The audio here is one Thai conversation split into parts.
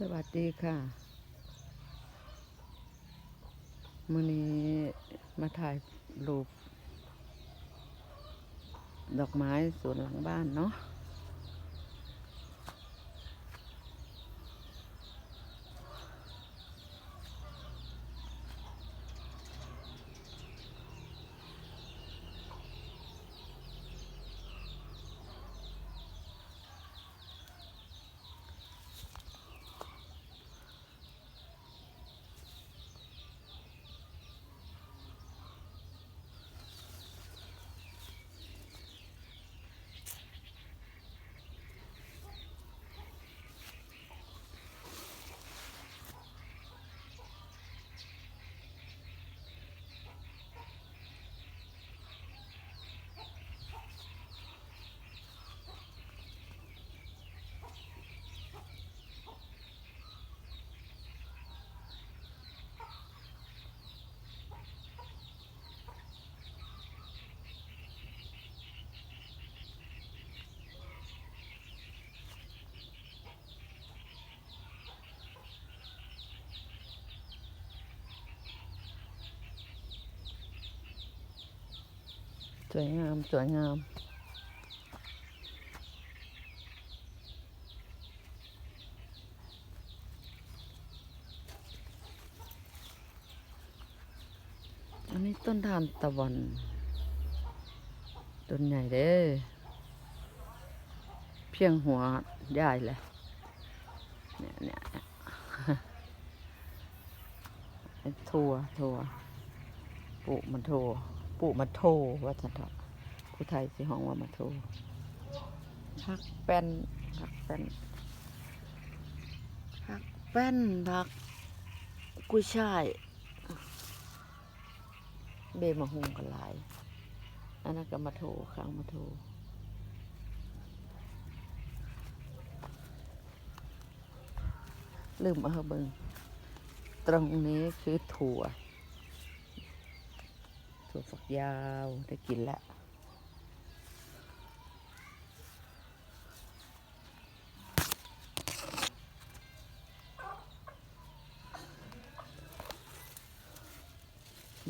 สวัสดีค่ะมื่อนี้มาถ่ายรูป ดอกไม้สวนหลังบ้านเนาะ สวยงาม สวยงาม อันนี้ต้นทานตะวันต้นใหญ่เด้เพียงหัวใหญ่เลยเนี่ยเนี่ยไอทั่วถั่วปลูกมันทปลู กมันโทว่าจันทะผู้ไทยสิห้องว่ามันโทพักแป้นพักแป้นพักแป้นพักกุ้ยช่ายเบมาหุงกันหลาย อันนั้นก็มาโทข้างมาโทลืมเอาเบิงตรงนี้คือถั่ว ถั่วฝักยาวได้กินแล้ว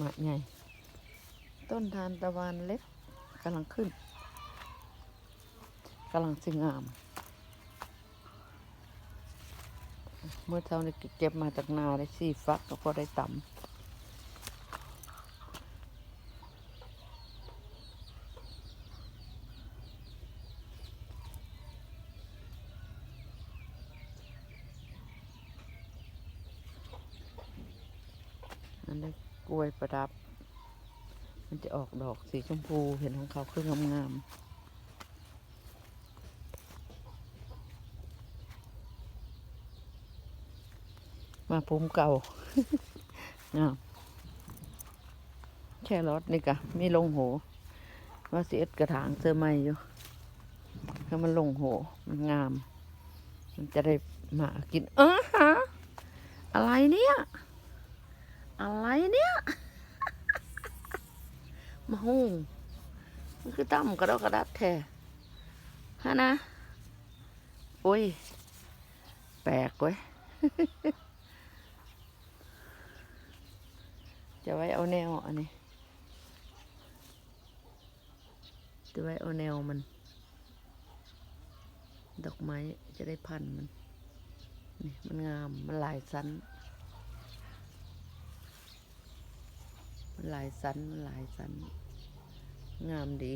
มาไงต้นทานตะวันเล็กกำลังขึ้นกำลังสิงาม เมื่อเท่านี้เก็บมาจากนาได้สี่ฟักก็ได้ต่ำ นี้กล้วยประดับ มันจะออกดอกสีชมพูเห็นของเขาคืองามๆมาภูมิเก่างาแค่รถนี่กะมีลงโหว่าสิเอ็ดกระถางเสื้อไหมอยู่ถ้ามันลงโหมันงาม มันจะได้มากินเออฮะอะไรเนี่ย อะไรเนี่ยมาหุงมันคือตั้มกระดกกระดัดแท้ฮะนะ โอ้ย แปลกเว้ย จะไว้เอาแนวอันนี้ จะไว้เอาแนวมัน ดอกไม้จะได้พันมัน นี่มันงาม มันหลายสัน มันหลายสันมันหลายสัน งามดี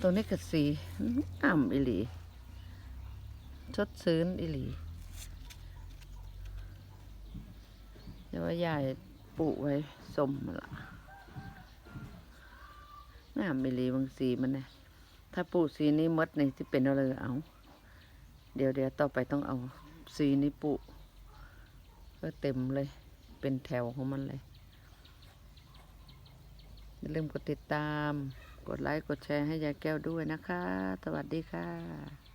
ตัวนี้ก็สีอ่ำอิหลี ชดซื้นอิหลีเดี๋ยวว่ายายปลูกไว้สมละ งามอิหลีบางสีมันนะถ้าปลูสีนี้มดนี่ที่เป็นอะไรเอา เดี๋ยวเดี๋ยวต่อไปต้องเอาสีนี้ปลูก็เต็มเลย เป็นแถวของมันเลยอย่าลืมกดติดตาม กดไลค์ กดแชร์ให้ยายแก้วด้วยนะคะ สวัสดีค่ะ